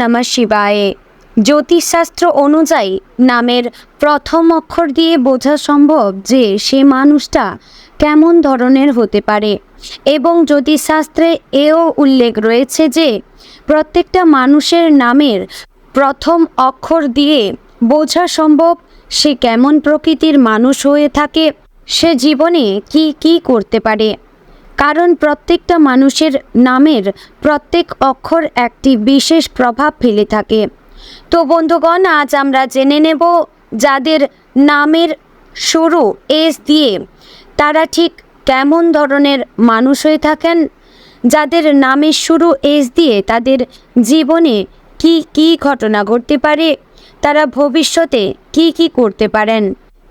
নমঃ শিবায়। জ্যোতিষশাস্ত্র অনুযায়ী নামের প্রথম অক্ষর দিয়ে বোঝা সম্ভব যে সে মানুষটা কেমন ধরনের হতে পারে। এবং জ্যোতিষশাস্ত্রে এও উল্লেখ রয়েছে যে প্রত্যেকটা মানুষের নামের প্রথম অক্ষর দিয়ে বোঝা সম্ভব সে কেমন প্রকৃতির মানুষ হয়ে থাকে, সে জীবনে কি কি করতে পারে। কারণ প্রত্যেকটা মানুষের নামের প্রত্যেক অক্ষর একটি বিশেষ প্রভাব ফেলে থাকে। তো বন্ধুগণ, আজ আমরা জেনে নেব যাদের নামের শুরু এস দিয়ে তারা ঠিক কেমন ধরনের মানুষ হয়ে থাকেন, যাদের নামের শুরু এস দিয়ে তাদের জীবনে কি কি ঘটনা ঘটতে পারে, তারা ভবিষ্যতে কি কি করতে পারেন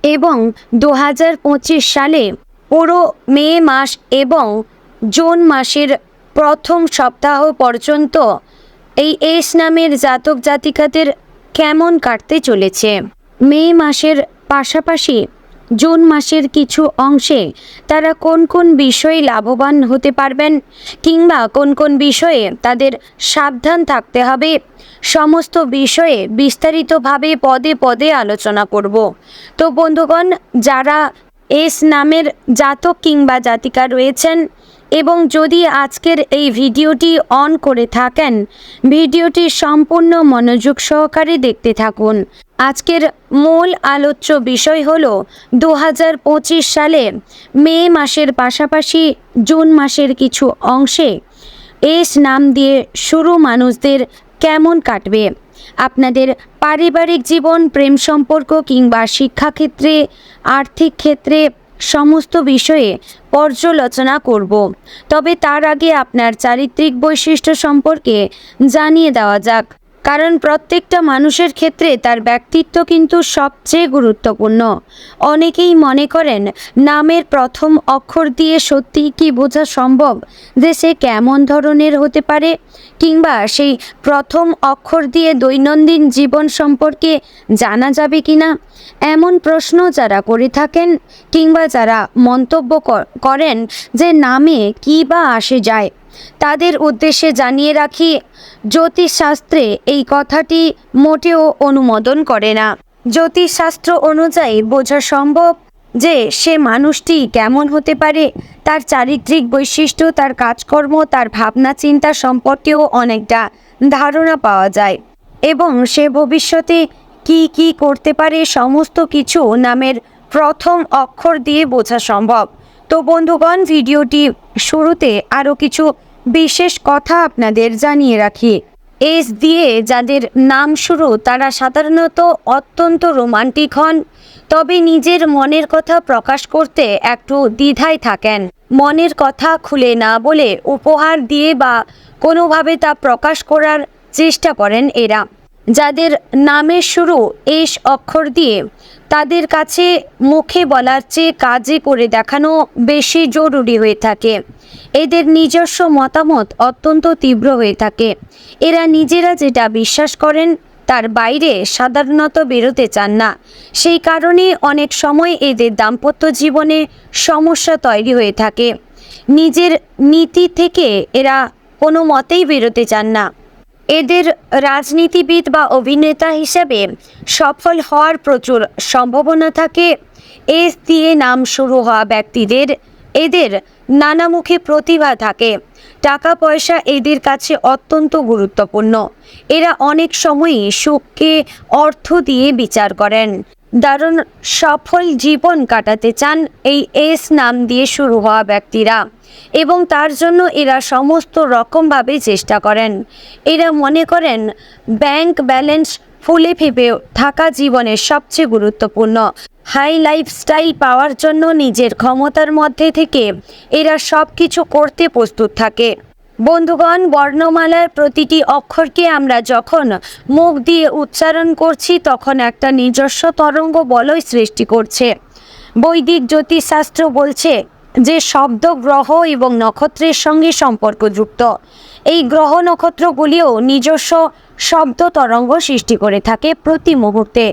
এবং দু হাজার পঁচিশ সালে পুরো মে মাস এবং জুন মাসের প্রথম সপ্তাহ পর্যন্ত এই এস নামের জাতক জাতিকাদের কেমন কাটতে চলেছে? মে মাসের পাশাপাশি জুন মাসের কিছু অংশে তারা কোন কোন বিষয়ে লাভবান হতে পারবেন কিংবা কোন কোন বিষয়ে তাদের সাবধান থাকতে হবে সমস্ত বিষয়ে বিস্তারিতভাবে পদে পদে আলোচনা করব। তো বন্ধুগণ, যারা এস নামের জাতক কিংবা জাতিকা রয়েছেন এবং যদি আজকের এই ভিডিওটি অন করে থাকেন, ভিডিওটি সম্পূর্ণ মনোযোগ সহকারে দেখতে থাকুন। আজকের মূল আলোচ্য বিষয় হল দু হাজার পঁচিশ সালে মে মাসের পাশাপাশি জুন মাসের কিছু অংশে এস নাম দিয়ে শুরু মানুষদের কেমন কাটবে? আপনাদের পারিবারিক জীবন, প্রেম সম্পর্ক কিংবা শিক্ষাক্ষেত্রে, আর্থিক ক্ষেত্রে সমস্ত বিষয়ে পর্যালোচনা করব। তবে তার আগে আপনার চারিত্রিক বৈশিষ্ট্য সম্পর্কে জানিয়ে দেওয়া যাক। কারণ প্রত্যেকটা মানুষের ক্ষেত্রে তার ব্যক্তিত্ব কিন্তু সবচেয়ে গুরুত্বপূর্ণ। অনেকেই মনে করেন, নামের প্রথম অক্ষর দিয়ে সত্যি কি বোঝা সম্ভব? যে সে কেমন ধরনের হতে পারে? কিংবা সেই প্রথম অক্ষর দিয়ে দৈনন্দিন জীবন সম্পর্কে জানা যাবে কি না এমন প্রশ্ন যারা করে থাকেন, কিংবা যারা মন্তব্য কর- করেন যে নামে কী বা আসে যায় তাদের উদ্দেশ্যে জানিয়ে রাখি, জ্যোতিষশাস্ত্রে এই কথাটি মোটেও অনুমোদন করে না। জ্যোতিষশাস্ত্র অনুযায়ী বোঝা সম্ভব যে সে মানুষটি কেমন হতে পারে, তার চারিত্রিক বৈশিষ্ট্য, তার কাজকর্ম, তার ভাবনা, চিন্তা সম্পর্কেও অনেকটা ধারণা পাওয়া যায় এবং সে ভবিষ্যতে কি কি করতে পারে, সমস্ত কিছু নামের প্রথম অক্ষর দিয়ে বোঝা সম্ভব। তো বন্ধুগণ, ভিডিওটি শুরুতে আরও কিছু বিশেষ কথা আপনাদের জানিয়ে রাখি। এস দিয়ে যাদের নাম শুরু, তারা সাধারণত অত্যন্ত রোমান্টিক হন, তবে নিজের মনের কথা প্রকাশ করতে একটু দ্বিধায় থাকেন। মনের কথা খুলে না বলে উপহার দিয়ে বা কোনোভাবে তা প্রকাশ করার চেষ্টা করেন এরা। যাদের নামের শুরু এস অক্ষর দিয়ে, তাদের কাছে মুখে বলার চেয়ে কাজে করে দেখানো বেশি জরুরি হয়ে থাকে। এদের নিজস্ব মতামত অত্যন্ত তীব্র হয়ে থাকে। এরা নিজেরা যেটা বিশ্বাস করেন, তার বাইরে সাধারণত বেরোতে চান না। সেই কারণে অনেক সময় এদের দাম্পত্য জীবনে সমস্যা তৈরি হয়ে থাকে। নিজের নীতি থেকে এরা কোনো মতেই বেরোতে চান না। এদের রাজনীতিবিদ বা অভিনেতা হিসেবে সফল হওয়ার প্রচুর সম্ভাবনা থাকে। এস দিয়ে নাম শুরু হওয়া ব্যক্তিদের এদের নানামুখী প্রতিভা থাকে। টাকা পয়সা এদের কাছে অত্যন্ত গুরুত্বপূর্ণ। এরা অনেক সময়ই সুখকে অর্থ দিয়ে বিচার করেন। দারুণ সফল জীবন কাটাতে চান এই এস নাম দিয়ে শুরু হওয়া ব্যক্তিরা এবং তার জন্য এরা সমস্ত রকমভাবে চেষ্টা করেন। এরা মনে করেন, ব্যাংক ব্যালেন্স ফুলে ফেপে থাকা জীবনের সবচেয়ে গুরুত্বপূর্ণ। হাই লাইফস্টাইল পাওয়ার জন্য নিজের ক্ষমতার মধ্যে থেকে এরা সব কিছু করতে প্রস্তুত থাকে। বন্ধুগণ, বর্ণমালার প্রতিটি অক্ষরকে আমরা যখন মুখ দিয়ে উচ্চারণ করছি, তখন একটা নিজস্ব তরঙ্গ বলয় সৃষ্টি করছে। বৈদিক জ্যোতিষশাস্ত্র বলছে যে শব্দ, গ্রহ এবং নক্ষত্রের সঙ্গে সম্পর্কযুক্ত। এই গ্রহ নক্ষত্রগুলিও নিজস্ব শব্দ তরঙ্গ সৃষ্টি করে থাকে প্রতি মুহূর্তে।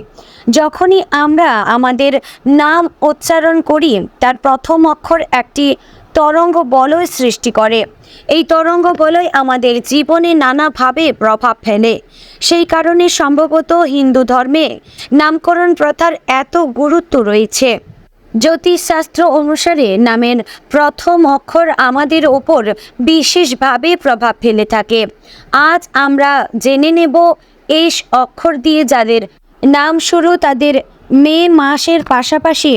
যখনই আমরা আমাদের নাম উচ্চারণ করি, তার প্রথম অক্ষর একটি তরঙ্গ বলয় সৃষ্টি করে। এই তরঙ্গ বলয় আমাদের জীবনে নানাভাবে প্রভাব ফেলে। সেই কারণে সম্ভবত হিন্দু ধর্মে নামকরণ প্রথার এত গুরুত্ব রয়েছে। জ্যোতিষশাস্ত্র অনুসারে নামের প্রথম অক্ষর আমাদের ওপর বিশেষভাবে প্রভাব ফেলে থাকে। আজ আমরা জেনে নেব এস অক্ষর দিয়ে যাদের নাম শুরু তাদের মে মাসের পাশাপাশি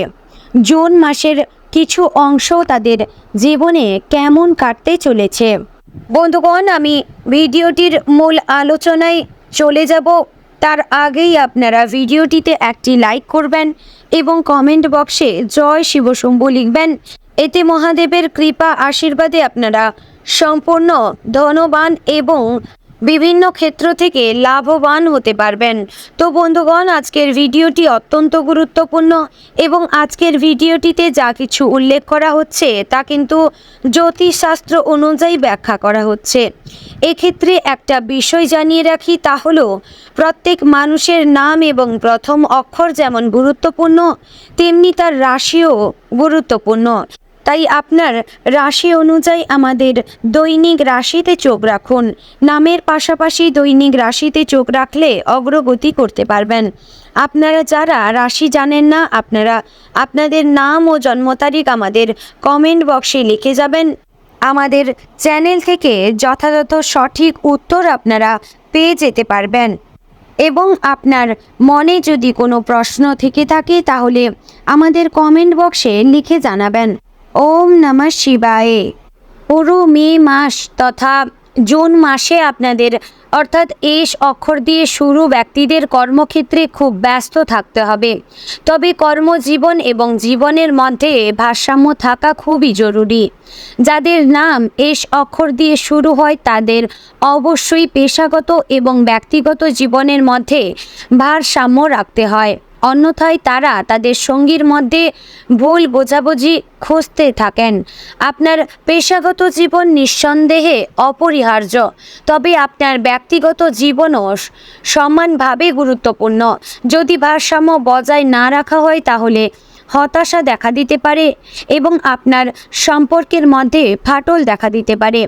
জুন মাসের কিছু অংশ তাদের জীবনে কেমন কাটতে চলেছে। বন্ধুগণ, আমি ভিডিওটির মূল আলোচনায় চলে যাব। তার আগেই আপনারা ভিডিওটিতে একটি লাইক করবেন এবং কমেন্ট বক্সে জয় শিবশম্ভু লিখবেন। এতে মহাদেবের কৃপা আশীর্বাদে আপনারা সম্পূর্ণ ধনবান এবং বিভিন্ন ক্ষেত্র থেকে লাভবান হতে পারবেন। তো বন্ধুগণ, আজকের ভিডিওটি অত্যন্ত গুরুত্বপূর্ণ এবং আজকের ভিডিওটিতে যা কিছু উল্লেখ করা হচ্ছে তা কিন্তু জ্যোতিষশাস্ত্র অনুযায়ী ব্যাখ্যা করা হচ্ছে। এক্ষেত্রে একটা বিষয় জানিয়ে রাখি, তা হলো প্রত্যেক মানুষের নাম এবং প্রথম অক্ষর যেমন গুরুত্বপূর্ণ, তেমনি তার রাশিও গুরুত্বপূর্ণ। তাই আপনার রাশি অনুযায়ী আমাদের দৈনিক রাশিতে চোখ রাখুন। নামের পাশাপাশি দৈনিক রাশিতে চোখ রাখলে অগ্রগতি করতে পারবেন। আপনারা যারা রাশি জানেন না, আপনারা আপনাদের নাম ও জন্ম তারিখ আমাদের কমেন্ট বক্সে লিখে যাবেন। আমাদের চ্যানেল থেকে যথাযথ সঠিক উত্তর আপনারা পেয়ে যেতে পারবেন। এবং আপনার মনে যদি কোনো প্রশ্ন থেকে থাকে, তাহলে আমাদের কমেন্ট বক্সে লিখে জানাবেন। ওম নমঃ শিবায়ে। পুরো মে মাস তথা জুন মাসে আপনাদের, অর্থাৎ এস অক্ষর দিয়ে শুরু ব্যক্তিদের কর্মক্ষেত্রে খুব ব্যস্ত থাকতে হবে। তবে কর্মজীবন এবং জীবনের মধ্যে ভারসাম্য থাকা খুবই জরুরি। যাদের নাম এস অক্ষর দিয়ে শুরু হয়, তাদের অবশ্যই পেশাগত এবং ব্যক্তিগত জীবনের মধ্যে ভারসাম্য রাখতে হয়। অন্যথায় তারা তাদের সঙ্গীর মধ্যে ভুল বোঝাবুঝি খুঁজতে থাকেন। আপনার পেশাগত জীবন নিঃসন্দেহে অপরিহার্য, তবে আপনার ব্যক্তিগত জীবনও সমানভাবে গুরুত্বপূর্ণ। যদি ভারসাম্য বজায় না রাখা হয় তাহলে হতাশা দেখা দিতে পারে এবং আপনার সম্পর্কের মধ্যে ফাটল দেখা দিতে পারে।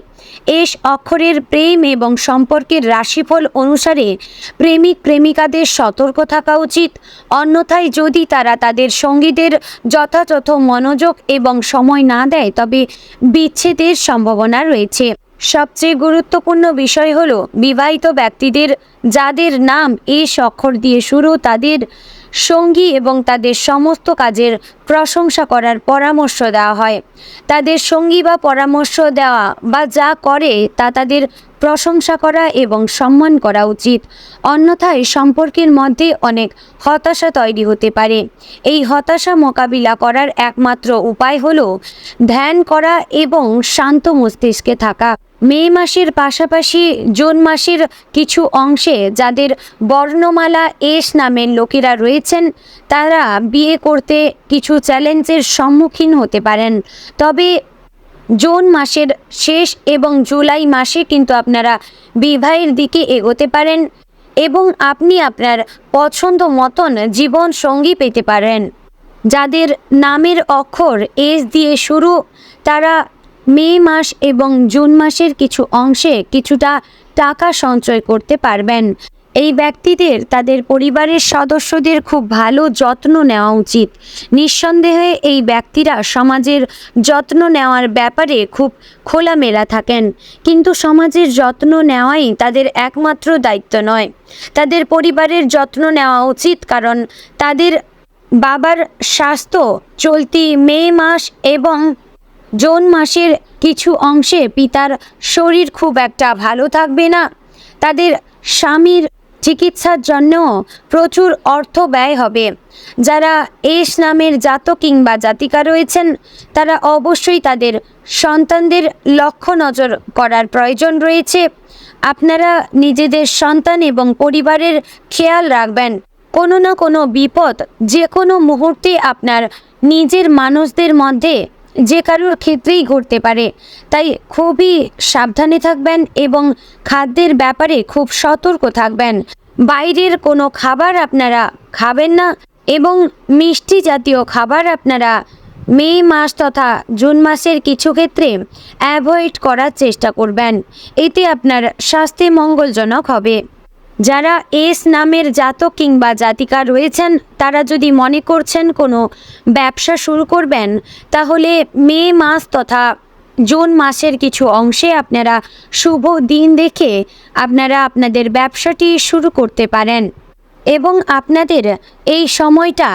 এস অক্ষরের প্রেম এবং সম্পর্কের রাশিফল অনুসারে প্রেমিক প্রেমিকাদের সতর্ক থাকা উচিত। অন্যথায় যদি তারা তাদের সঙ্গীদের যথাযথ মনোযোগ এবং সময় না দেয়, তবে বিচ্ছেদের সম্ভাবনা রয়েছে। সবচেয়ে গুরুত্বপূর্ণ বিষয় হলো, বিবাহিত ব্যক্তিদের যাদের নাম এস অক্ষর দিয়ে শুরু, তাদের সঙ্গী এবং তাদের সমস্ত কাজের প্রশংসা করার পরামর্শ দেওয়া হয়। তাদের সঙ্গী বা পরামর্শ দেওয়া বা যা করে তা তাদের প্রশংসা করা এবং সম্মান করা উচিত। অন্যথায় সম্পর্কের মধ্যে অনেক হতাশা তৈরি হতে পারে। এই হতাশা মোকাবিলা করার একমাত্র উপায় হলো ধ্যান করা এবং শান্ত মস্তিষ্কে থাকা। মে মাসের পাশাপাশি জুন মাসের কিছু অংশে যাদের বর্ণমালা এস নামের লোকেরা রয়েছেন, তারা বিয়ে করতে কিছু চ্যালেঞ্জের সম্মুখীন হতে পারেন। তবে জুন মাসের শেষ এবং জুলাই মাসে কিন্তু আপনারা বিবাহের দিকে এগোতে পারেন এবং আপনি আপনার পছন্দ মতন জীবন সঙ্গী পেতে পারেন। যাদের নামের অক্ষর এস দিয়ে শুরু, তারা মে মাস এবং জুন মাসের কিছু অংশে কিছুটা টাকা সঞ্চয় করতে পারবেন। এই ব্যক্তিদের, তাদের পরিবারের সদস্যদের খুব ভালো যত্ন নেওয়া উচিত। নিঃসন্দেহে এই ব্যক্তিরা সমাজের যত্ন নেওয়ার ব্যাপারে খুব খোলামেলা থাকেন। কিন্তু সমাজের যত্ন নেওয়াই তাদের একমাত্র দায়িত্ব নয়। তাদের পরিবারের যত্ন নেওয়া উচিত কারণ তাদের বাবার স্বাস্থ্য চলতি মে মাস এবং জুন মাসের কিছু অংশে পিতার শরীর খুব একটা ভালো থাকবে না। তাদের স্বামীর চিকিৎসার জন্য প্রচুর অর্থ ব্যয় হবে। যারা এস নামের জাত কিংবা জাতিকা রয়েছেন, তারা অবশ্যই তাদের সন্তানদের লক্ষ্য নজর করার প্রয়োজন রয়েছে। আপনারা নিজেদের সন্তান এবং পরিবারের খেয়াল রাখবেন। কোনো না কোনো বিপদ যে কোনো মুহূর্তে আপনার নিজের মানুষদের মধ্যে যে কারোর ক্ষেত্রেই ঘটতে পারে। তাই খুবই সাবধানে থাকবেন এবং খাদ্যের ব্যাপারে খুব সতর্ক থাকবেন। বাইরের কোনো খাবার আপনারা খাবেন না এবং মিষ্টি জাতীয় খাবার আপনারা মে মাস তথা জুন মাসের কিছু ক্ষেত্রে অ্যাভয়েড করার চেষ্টা করবেন। এতে আপনার স্বাস্থ্যে মঙ্গলজনক হবে। যারা এস নামের জাতক কিংবা জাতিকা রয়েছেন, তারা যদি মনে করছেন কোনো ব্যবসা শুরু করবেন, তাহলে মে মাস তথা জুন মাসের কিছু অংশে আপনারা শুভ দিন দেখে আপনারা আপনাদের ব্যবসাটি শুরু করতে পারেন। এবং আপনাদের এই সময়টা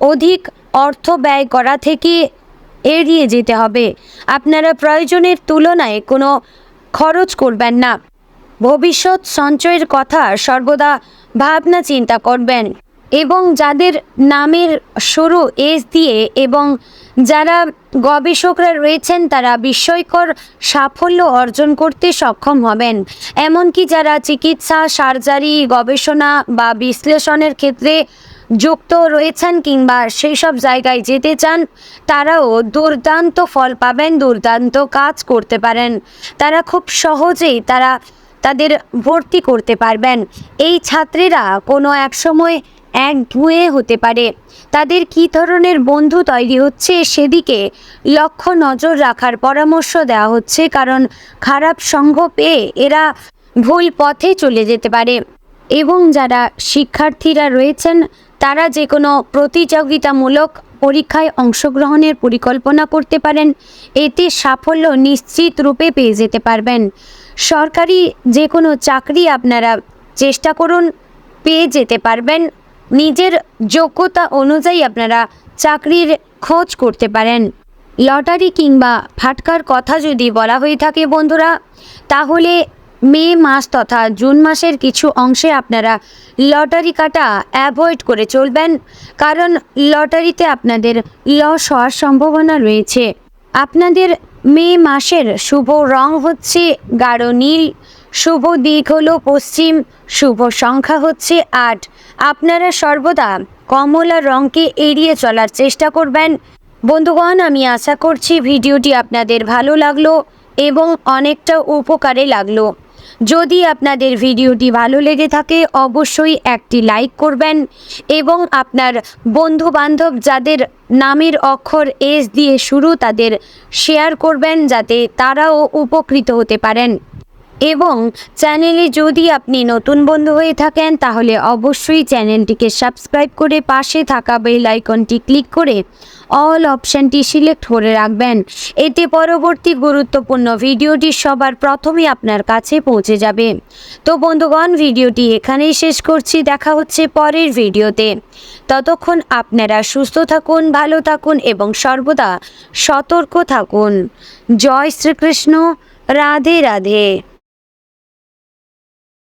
অধিক অর্থ ব্যয় করা থেকে এড়িয়ে যেতে হবে। আপনারা প্রয়োজনের তুলনায় কোনো খরচ করবেন না। ভবিষ্যৎ সঞ্চয়ের কথা সর্বদা ভাবনা চিন্তা করবেন। এবং যাদের নামের শুরু এস দিয়ে এবং যারা গবেষকরা রয়েছেন, তারা বিস্ময়কর সাফল্য অর্জন করতে সক্ষম হবেন। এমনকি যারা চিকিৎসা, সার্জারি, গবেষণা বা বিশ্লেষণের ক্ষেত্রে যুক্ত রয়েছেন কিংবা সেই সব জায়গায় যেতে চান, তারাও দুর্দান্ত ফল পাবেন, দুর্দান্ত কাজ করতে পারেন। তারা খুব সহজেই তারা তাদের ভর্তি করতে পারবেন। এই ছাত্রীরা কোনো এক সময় একগুঁয়ে হতে পারে। তাদের কী ধরনের বন্ধু তৈরি হচ্ছে সেদিকে লক্ষ্য নজর রাখার পরামর্শ দেওয়া হচ্ছে, কারণ খারাপ সঙ্গ পেয়ে এরা ভুল পথে চলে যেতে পারে। এবং যারা শিক্ষার্থীরা রয়েছেন, তারা যে কোনো প্রতিযোগিতামূলক পরীক্ষায় অংশগ্রহণের পরিকল্পনা করতে পারেন, এতে সাফল্য নিশ্চিত রূপে পেয়ে যেতে পারবেন। সরকারি যে কোনো চাকরি আপনারা চেষ্টা করুন, পেয়ে যেতে পারবেন। নিজের যোগ্যতা অনুযায়ী আপনারা চাকরির খোঁজ করতে পারেন। লটারি কিংবা ফাটকার কথা যদি বলা হয়ে থাকে বন্ধুরা, তাহলে মে মাস তথা জুন মাসের কিছু অংশে আপনারা লটারি কাটা অ্যাভয়েড করে চলবেন, কারণ লটারিতে আপনাদের লস হওয়ার সম্ভাবনা রয়েছে। আপনাদের মে মাসের শুভ রং হচ্ছে গাঢ় নীল, শুভ দিক হলো পশ্চিম, শুভ সংখ্যা হচ্ছে আট। আপনারা সর্বদা কমলা রঙকে এড়িয়ে চলার চেষ্টা করবেন। বন্ধুগণ, আমি আশা করছি ভিডিওটি আপনাদের ভালো লাগল এবং অনেকটা উপকারে লাগল। যদি আপনাদের ভিডিওটি ভালো লেগে থাকে, অবশ্যই একটি লাইক করবেন এবং আপনার বন্ধু বান্ধব যাদের নামের অক্ষর এস দিয়ে শুরু তাদের শেয়ার করবেন, যাতে তারাও উপকৃত হতে পারেন। এবং চ্যানেলে যদি আপনি নতুন বন্ধু হয়ে থাকেন, তাহলে অবশ্যই চ্যানেলটিকে সাবস্ক্রাইব করে পাশে থাকা বেল আইকনটি ক্লিক করে অল অপশানটি সিলেক্ট করে রাখবেন। এতে পরবর্তী গুরুত্বপূর্ণ ভিডিওটি সবার প্রথমে আপনার কাছে পৌঁছে যাবে। তো বন্ধুগণ, ভিডিওটি এখানেই শেষ করছি। দেখা হচ্ছে পরের ভিডিওতে। ততক্ষণ আপনারা সুস্থ থাকুন, ভালো থাকুন এবং সর্বদা সতর্ক থাকুন। জয় শ্রীকৃষ্ণ। রাধে রাধে।